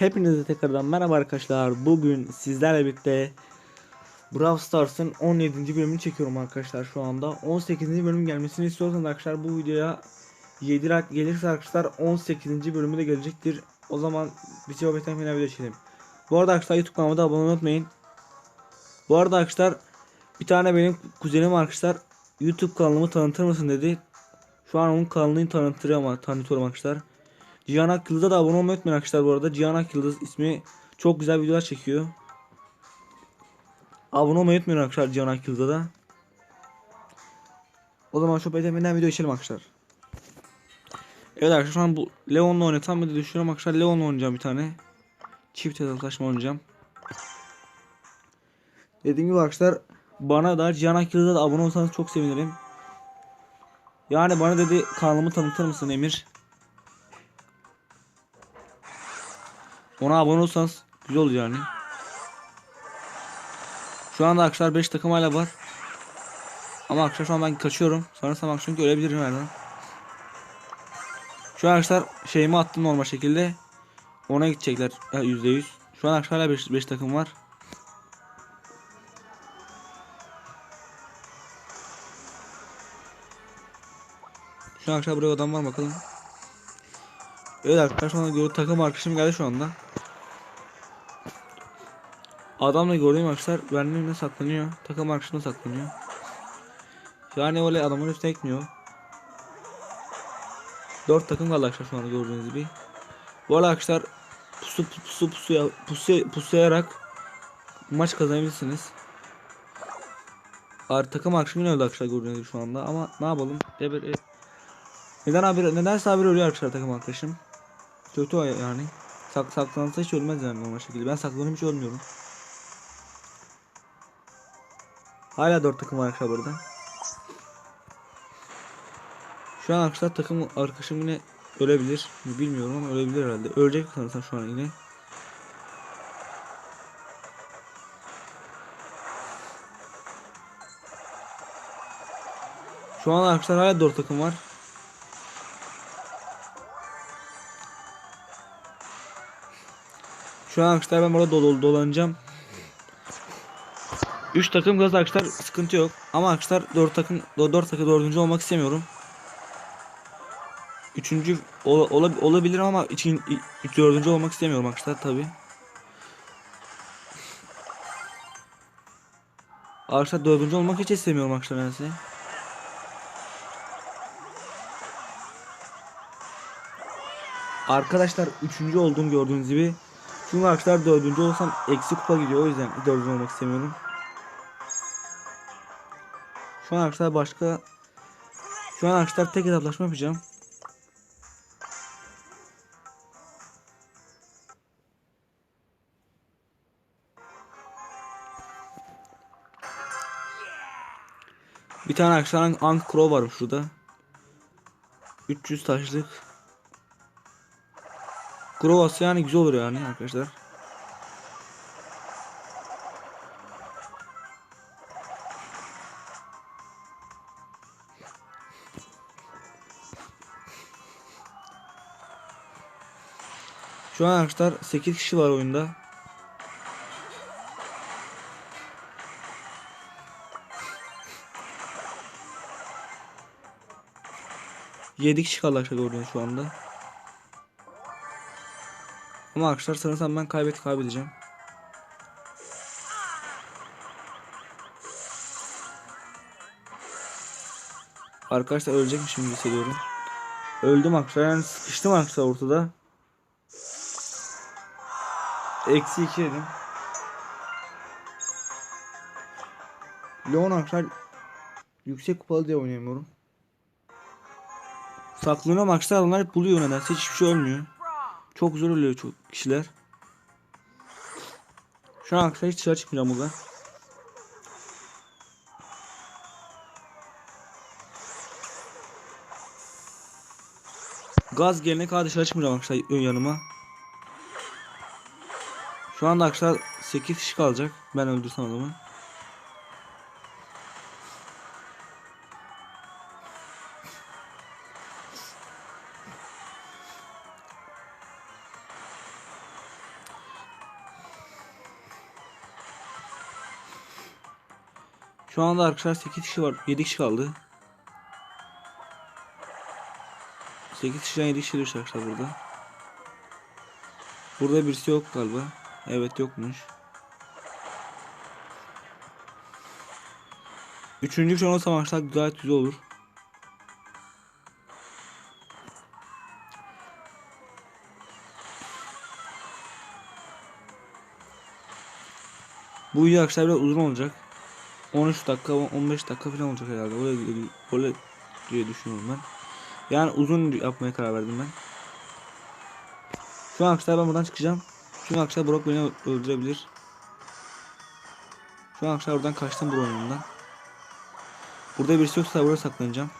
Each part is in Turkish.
Hepinize tekrardan merhaba arkadaşlar. Bugün sizlerle birlikte Brawl Stars'ın 17. bölümünü çekiyorum arkadaşlar şu anda. 18. bölüm gelmesini istiyorsanız arkadaşlar bu videoya 7 like gelirse arkadaşlar 18. bölümü de gelecektir. O zaman bir şey final video çekelim. Bu arada arkadaşlar YouTube kanalıma da abone olmayı unutmayın. Bu arada arkadaşlar bir tane benim kuzenim arkadaşlar YouTube kanalımı tanıtır mısın dedi. Şu an onun kanalını tanıtıyor ama tanıtıyorum arkadaşlar. Cihan Akyıldız'a da abone olmayı unutmayın arkadaşlar bu arada. Cihan Akyıldız ismi çok güzel videolar çekiyor. Abone olmayı unutmayın arkadaşlar Cihan Akyıldız'a da. O zaman şu bedeminden video içelim arkadaşlar. Evet arkadaşlar şu an bu Leon'la oynatam bir de düşünüyorum arkadaşlar Leon'la oynayacağım bir tane. Çift hesaplaşma oynayacağım. Dediğim gibi arkadaşlar bana da Cihan Akyıldız'a da abone olsanız çok sevinirim. Yani bana dedi kanalımı tanıtır mısın Emir? Ona abone olsanız güzel olur yani. Şu anda arkadaşlar 5 takım hala var. Ama arkadaşlar şu an ben kaçıyorum. Sanırsam akşam çünkü ölebilirim herhalde. Şu an arkadaşlar şeyimi attım normal şekilde. Ona gidecekler ya %100. Şu an arkadaşlar hala 5, 5 takım var. Şu an arkadaşlar buraya adam var bakalım. Evet arkadaşlar anda gördüğü takım arkadaşım geldi şu anda. Adamla gördüğüm arkadaşlar benimle saklanıyor. Takım arkadaşımda saklanıyor. Yani öyle adamın üstüne ekmiyor. 4 takım kaldı arkadaşlar şu anda gördüğünüz gibi. Bu arada arkadaşlar pusu pusu pusu pusu pusuyarak maç kazanabilirsiniz. Ar takım arkadaşım yine öldü arkadaşlar gördüğünüz gibi şu anda ama ne yapalım? Eber, e neden abi nedense abi ölüyor arkadaşlar takım arkadaşım. Kötü yani. Sak saklansa hiç ölmez yani normal şekilde. Ben saklanıp hiç ölmüyorum. Hala 4 takım var arkadaşlar burada. Şu an arkadaşlar takım arkadaşım yine ölebilir. Bilmiyorum ama ölebilir herhalde. Ölecek sanırsam şu an yine. Şu an arkadaşlar hala 4 takım var. Şu an arkadaşlar ben burada dolu dolanacağım. 3 takım gaz arkadaşlar sıkıntı yok. Ama arkadaşlar 4 takım 4 takım 4. olmak istemiyorum. Üçüncü ol, ola, olabilir ama için dördüncü olmak istemiyorum arkadaşlar tabi. Arkadaşlar dördüncü olmak hiç istemiyorum arkadaşlar ben size. Arkadaşlar üçüncü olduğum gördüğünüz gibi. Çünkü arkadaşlar dördüncü olsam eksi kupa gidiyor o yüzden dördüncü olmak istemiyorum. Şu an arkadaşlar başka Şu an arkadaşlar tek hesaplaşma yapacağım. Bir tane arkadaşlar Ank Crow var şurada. 300 taşlık. Crow yani güzel olur yani arkadaşlar. Şu an arkadaşlar 8 kişi var oyunda. Yedi kişi kaldı arkadaşlar gördüğünüz şu anda. Ama arkadaşlar sanırsam ben kaybet kaybedeceğim. Arkadaşlar ölecekmişim gibi hissediyorum. Öldüm arkadaşlar yani sıkıştım arkadaşlar ortada. Eksi 2 yedim. Leon arkadaşlar yüksek kupalı diye oynayamıyorum. Saklanıyorum arkadaşlar adamlar hep buluyor nedense hiçbir şey ölmüyor. Çok zor ölüyor çok kişiler. Şu an arkadaşlar hiç dışarı çıkmayacağım burada. Gaz gelene kadar dışarı çıkmayacağım arkadaşlar ön yanıma. Şu anda arkadaşlar 8 kişi kalacak. Ben öldürsem adamı. Şu anda arkadaşlar 8 kişi var. 7 kişi kaldı. 8 kişiden 7 kişi düştü arkadaşlar burada. Burada birisi yok galiba. Evet yokmuş. Üçüncü olursa maçlar gayet güzel olur. Bu video arkadaşlar biraz uzun olacak. 13 dakika 15 dakika falan olacak herhalde. Öyle, öyle diye düşünüyorum ben. Yani uzun yapmaya karar verdim ben. Şu an arkadaşlar ben buradan çıkacağım. Çünkü arkadaşlar Brock beni öldürebilir. Şu arkadaşlar buradan kaçtım yanından. Burada birisi yoksa buraya saklanacağım.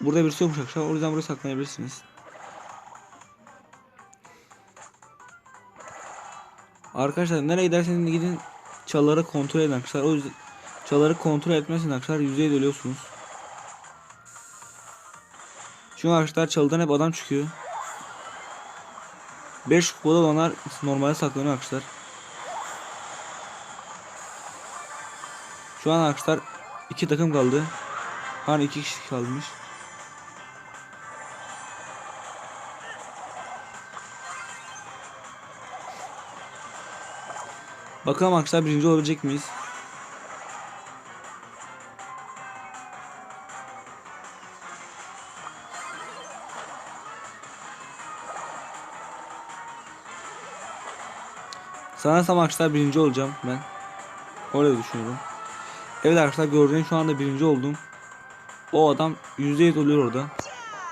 Burada birisi yokmuş arkadaşlar. O yüzden buraya saklanabilirsiniz. Arkadaşlar nereye giderseniz gidin çalıları kontrol edin arkadaşlar. O yüzden çalıları kontrol etmezseniz arkadaşlar yüzeye dönüyorsunuz. Çünkü arkadaşlar çalıdan hep adam çıkıyor. 5 kupada olanlar normalde saklanıyor arkadaşlar. Şu an arkadaşlar iki takım kaldı. Hani iki kişi kalmış. Bakalım arkadaşlar birinci olabilecek miyiz? Sanırsam arkadaşlar birinci olacağım ben. Öyle düşünüyorum. Evet arkadaşlar gördüğünüz şu anda birinci oldum. O adam %100 oluyor orada.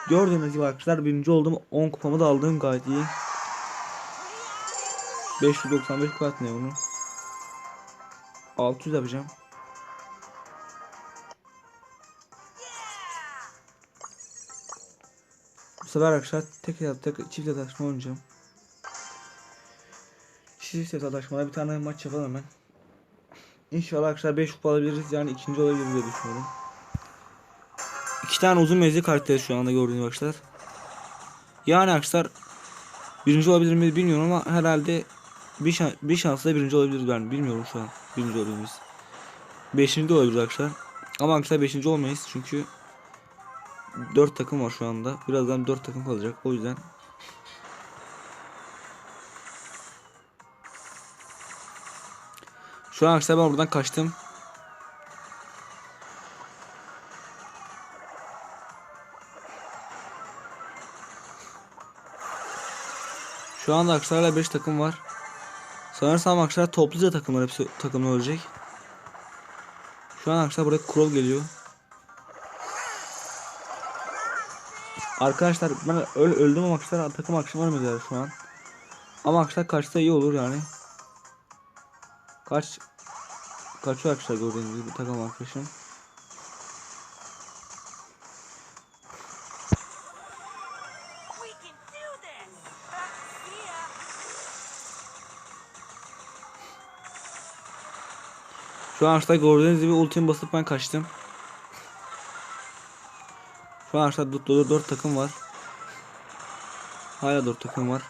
Gördüğünüz gibi arkadaşlar birinci oldum. 10 kupamı da aldım gayet iyi. 595 kupa ne bunu? 600 yapacağım. Bu sefer arkadaşlar tek tek, tek çift ataşma oynayacağım. Çift ataşmada bir tane maç yapalım hemen. İnşallah arkadaşlar 5 kupa alabiliriz yani ikinci olabiliriz diye düşünüyorum. İki tane uzun mevzi karakteri şu anda gördüğünüz arkadaşlar. Yani arkadaşlar birinci olabilir miyiz bilmiyorum ama herhalde bir, şan bir şansla birinci olabiliriz ben bilmiyorum şu an birinci olabilir miyiz. Beşinci de olabilir arkadaşlar. Ama arkadaşlar beşinci olmayız çünkü 4 takım var şu anda. Birazdan 4 takım kalacak o yüzden. Şu an arkadaşlar ben buradan kaçtım. Şu anda arkadaşlarla 5 takım var. Sanırsam arkadaşlar topluca takımlar hepsi takımlar olacak. Şu an arkadaşlar buraya Krov geliyor. Arkadaşlar ben öl öldüm ama arkadaşlar takım akşam ölmediler şu an. Ama arkadaşlar kaçta iyi olur yani. Kaç kaçıyor arkadaşlar gördüğünüz gibi takım arkadaşım. Şu an arkadaşlar gördüğünüz gibi ultimi basıp ben kaçtım. Şu an 4, 4 takım var. Hala 4 takım var.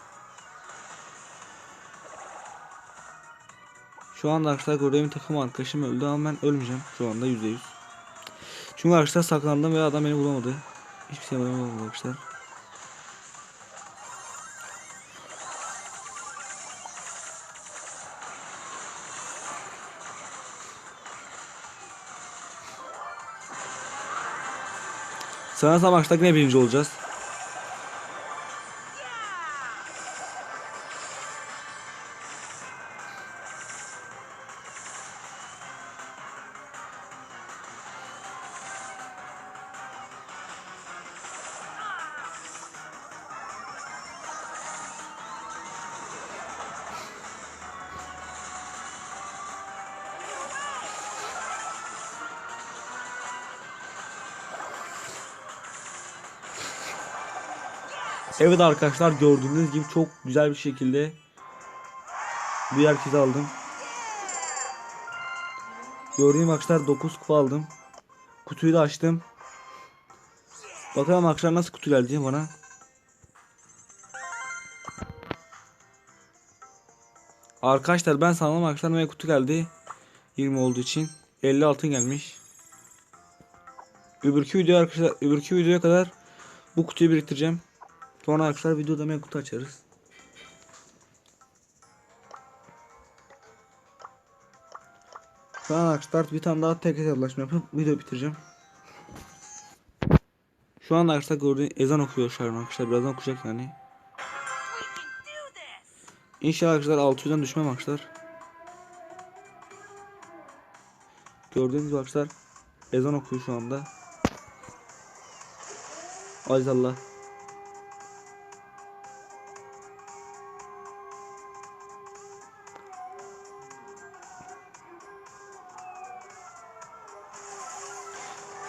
Şu anda arkadaşlar gördüğüm takım arkadaşım öldü ama ben ölmeyeceğim şu anda %100. Çünkü arkadaşlar saklandım ve adam beni bulamadı. Hiçbir şey bulamadı arkadaşlar. Sanırsam maçta yine birinci olacağız. Evet arkadaşlar gördüğünüz gibi çok güzel bir şekilde bir herkese aldım. Gördüğüm arkadaşlar 9 kupa aldım. Kutuyu da açtım. Bakalım arkadaşlar nasıl kutu geldi bana. Arkadaşlar ben sandım arkadaşlar ve kutu geldi. 20 olduğu için. 50 altın gelmiş. Öbürkü video arkadaşlar öbürkü videoya kadar bu kutuyu biriktireceğim. Sonra arkadaşlar videoda mega kutu açarız. Şu an arkadaşlar bir tane daha tek hesaplaşma yapıp video bitireceğim. Şu an arkadaşlar gördüğünüz ezan okuyor şu an arkadaşlar birazdan okuyacak yani. İnşallah arkadaşlar 600'den düşmem arkadaşlar. Gördüğünüz arkadaşlar ezan okuyor şu anda. Aziz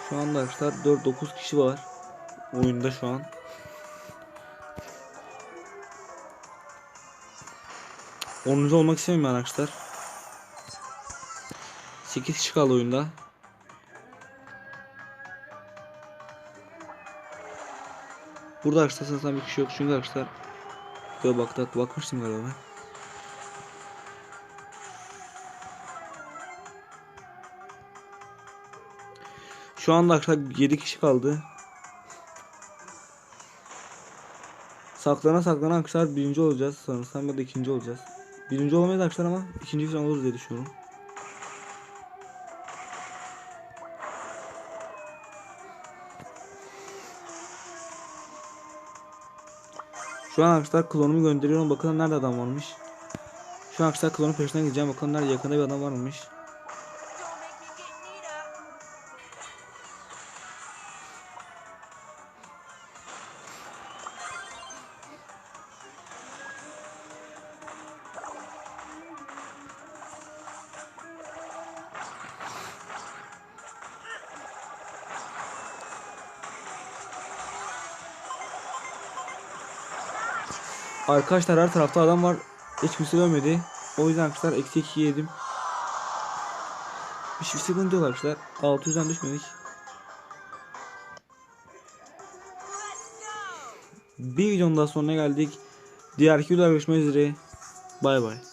Şu anda arkadaşlar 4-9 kişi var oyunda şu an. Onuncu olmak istemiyorum ben arkadaşlar. 8 kişi kaldı oyunda. Burada arkadaşlar sanırsam bir kişi yok çünkü arkadaşlar Böyle baktık bakmıştım galiba ben. Şu anda arkadaşlar 7 kişi kaldı. Saklana saklana arkadaşlar birinci olacağız sanırsam ya da ikinci olacağız. Birinci olamayız arkadaşlar ama ikinci falan oluruz diye düşünüyorum. Şu an arkadaşlar klonumu gönderiyorum bakalım nerede adam varmış. Şu an arkadaşlar klonun peşinden gideceğim bakalım nerede yakında bir adam varmış. Arkadaşlar her tarafta adam var. Hiç kimse ölmedi. O yüzden arkadaşlar eksi 2 yedim. Bir şey sıkıntı yok arkadaşlar. 600'den düşmedik. Bir videonun daha sonuna geldik. Diğer videoda görüşmek üzere. Bay bay.